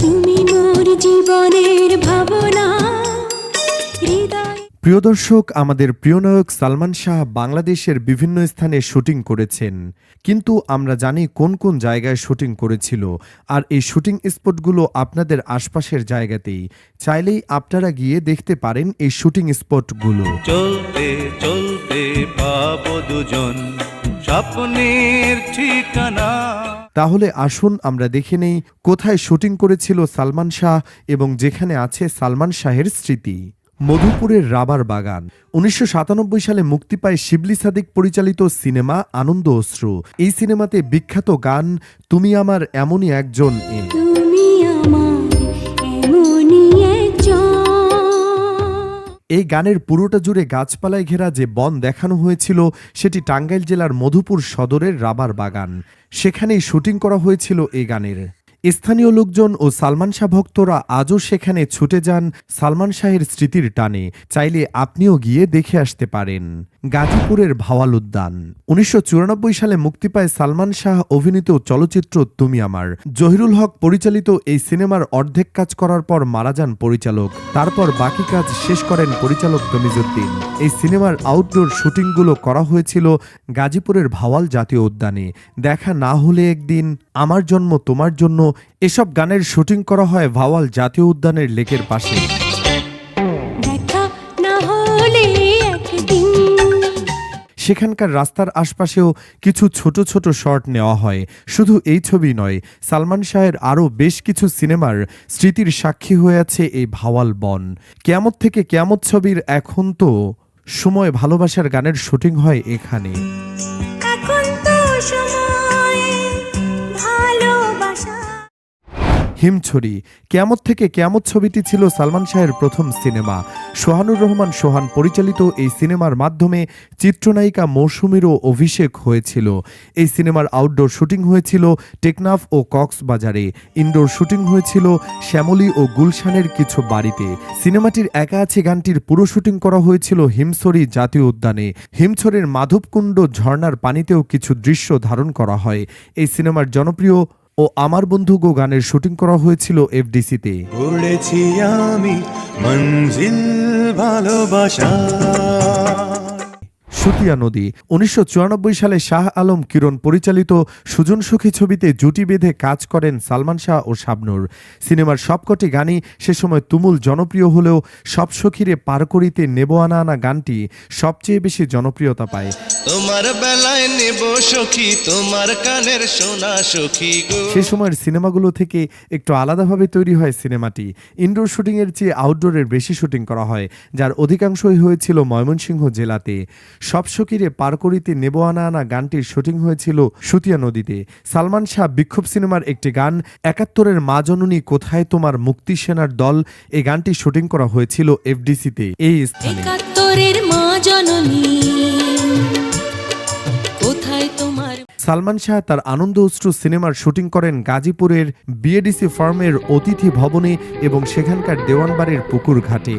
তুমি মোর জীবনের ভাবনা। প্রিয় দর্শক আমাদের প্রিয় নায়ক সালমান শাহ বাংলাদেশের বিভিন্ন স্থানে শুটিং করেছেন। কিন্তু আমরা জানি কোন কোন জায়গায় শুটিং করেছিল। আর এই শুটিং স্পটগুলো আপনাদের আশপাশের জায়গাতেই। চাইলেই আপনারা গিয়ে দেখতে পারেন এই শুটিং স্পটগুলো। চলতে চলতে পাবো দুজন। স্বপ্নের ঠিকানা। তাহলে আসুন আমরা দেখে নেই কোথায় শুটিং করেছিল সালমান শাহ এবং যেখানে আছে সালমান শাহের স্মৃতি। মধুপুরের রাবার বাগান। উনিশশো সাতানব্বই সালে মুক্তি পায় শিবলি সাদিক পরিচালিত সিনেমা আনন্দ অশ্রু। এই সিনেমাতে বিখ্যাত গান, তুমি আমার এমনই একজন এই গানের পুরোটা জুড়ে গাছপালায় ঘেরা যে বন দেখানো হয়েছিল, সেটি টাঙ্গাইল জেলার মধুপুর সদরের রাবার বাগান। সেখানেই শুটিং করা হয়েছিল এই গানের। স্থানীয় লোকজন ও সালমান শাহ ভক্তরা আজও সেখানে ছুটে যান সালমান শাহের স্মৃতির টানে। চাইলে আপনিও গিয়ে দেখে আসতে পারেন। গাজীপুরের ভাওয়াল উদ্যান উনিশশো চুরানব্বই সালে মুক্তি পায় সালমান শাহ, অভিনীত চলচ্চিত্র তুমি আমার। জহিরুল হক পরিচালিত এই সিনেমার অর্ধেক কাজ করার পর মারা যান পরিচালক। তারপর বাকি কাজ শেষ করেন পরিচালক তমিজুদ্দিন। এই সিনেমার আউটডোর শুটিংগুলো করা হয়েছিল গাজীপুরের ভাওয়াল জাতীয় উদ্যানে। দেখা না হলে একদিন আমার জন্ম, তোমার জন্য এসব গানের শুটিং করা হয় ভাওয়াল জাতীয় উদ্যানের লেকের পাশে। সেখানকার রাস্তার আশপাশেও কিছু ছোট ছোট শট নেওয়া হয়। শুধু এই ছবি নয়, সালমান শাহের আরও বেশ কিছু সিনেমার স্মৃতির সাক্ষী হয়ে আছে এই ভাওয়াল বন। কেয়ামত থেকে কেয়ামত ছবির এখন তো সময় ভালোবাসার গানের শুটিং হয় এখানে। এখন তো সময় হিমছড়ি। কেয়ামত থেকে কেয়ামত ছবিটি ছিল সালমান শাহের প্রথম সিনেমা। সোহানুর রহমান সোহান পরিচালিত এই সিনেমার মাধ্যমে চিত্রনায়িকা মৌসুমীরও অভিষেক হয়েছিল। এই সিনেমার আউটডোর শুটিং হয়েছিল টেকনাফ ও কক্সবাজারে। ইনডোর শুটিং হয়েছিল শ্যামলী ও গুলশানের কিছু বাড়িতে। সিনেমাটির একা আছে গানটির পুরো শুটিং করা হয়েছিল হিমছড়ি জাতীয় উদ্যানে। হিমছড়ির মাধবকুণ্ড ঝর্ণার পানিতেও কিছু দৃশ্য ধারণ করা হয়। এই সিনেমার জনপ্রিয় ও আমার বন্ধু গো গানের শুটিং করা হয়েছিল এফডিসিতে। আমি মঞ্জিল ভালোবাসা। সুতিয়া নদী। উনিশশো চুরানব্বই সালে শাহ আলম কিরণ পরিচালিত সুজন সুখী ছবিতে জুটি বেঁধে কাজ করেন সালমান শাহ ও শাবনুর। সিনেমার সবকটি গানই সে সময় তুমুল জনপ্রিয় হলেও সব সখীরে পার করিতে নেব আনা আনা গানটি সবচেয়ে বেশি জনপ্রিয়তা পায়। তোমার বেলায় নেব সখী তোমার কানের সোনা সখী সে সময়ের সিনেমাগুলো থেকে একটু আলাদাভাবে তৈরি হয় সিনেমাটি। ইনডোর শুটিংয়ের চেয়ে আউটডোরের বেশি শুটিং করা হয় যার অধিকাংশই হয়েছিল ময়মনসিংহ জেলাতে। সব সকিরে পার করিতে নেব আনা আনা গানটির শুটিং হয়েছিল সুতিয়া নদীতে। সালমান শাহ বিক্ষোভ সিনেমার একটি গান একাত্তরের মা জননী কোথায় তোমার মুক্তি সেনার দল? এই গানটি শুটিং করা হয়েছিল এফডিসিতে। এই স্থানে। মা জননী কোথায় তোমার সালমান শাহ তার আনন্দ অশ্রু সিনেমার শুটিং করেন গাজীপুরের বিএডিসি ফার্মের অতিথি ভবনে এবং সেখানকার দেওয়ানবাড়ির পুকুর ঘাটে।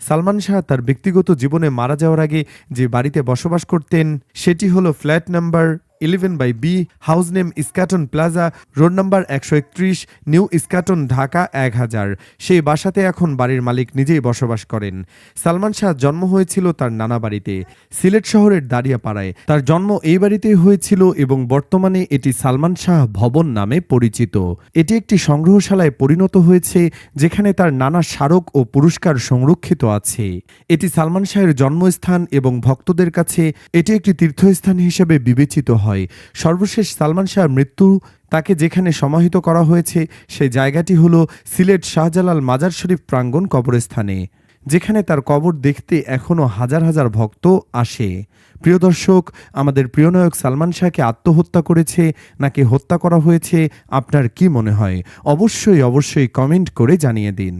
সালমান শাহ তার ব্যক্তিগত জীবনে মারা যাওয়ার আগে যে বাড়িতে বসবাস করতেন, সেটি হলো flat number eleven by B house name Eskaton plaza road number একশো একত্রিশ নিউ ইস্কাটন ঢাকা এক হাজার। সেই বাসাতে এখন বাড়ির মালিক নিজেই বসবাস করেন। সালমান শাহ জন্ম হয়েছিল তার নানা বাড়িতে। সিলেট শহরের দাঁড়িয়াপাড়ায়। তার জন্ম এই বাড়িতেই হয়েছিল এবং বর্তমানে এটি সালমান শাহ ভবন নামে পরিচিত। এটি একটি সংগ্রহশালায় পরিণত হয়েছে, যেখানে তার নানা স্মারক ও পুরস্কার সংরক্ষিত আছে। এটি সালমান শাহের জন্মস্থান এবং ভক্তদের কাছে এটি একটি তীর্থস্থান হিসেবে বিবেচিত হয়। সর্বশেষ সালমান শাহর মৃত্যু তাকে যেখানে সমাহিত করা হয়েছে, সেই জায়গাটি হল সিলেট শাহজালাল মাজার শরীফ প্রাঙ্গণ কবরস্থানে, যেখানে তার কবর দেখতে এখনও হাজার হাজার ভক্ত আসে। প্রিয় দর্শক, আমাদের প্রিয় নায়ক সালমান শাহকে আত্মহত্যা করেছে, নাকি হত্যা করা হয়েছে, আপনার কি মনে হয়? অবশ্যই অবশ্যই কমেন্ট করে জানিয়ে দিন।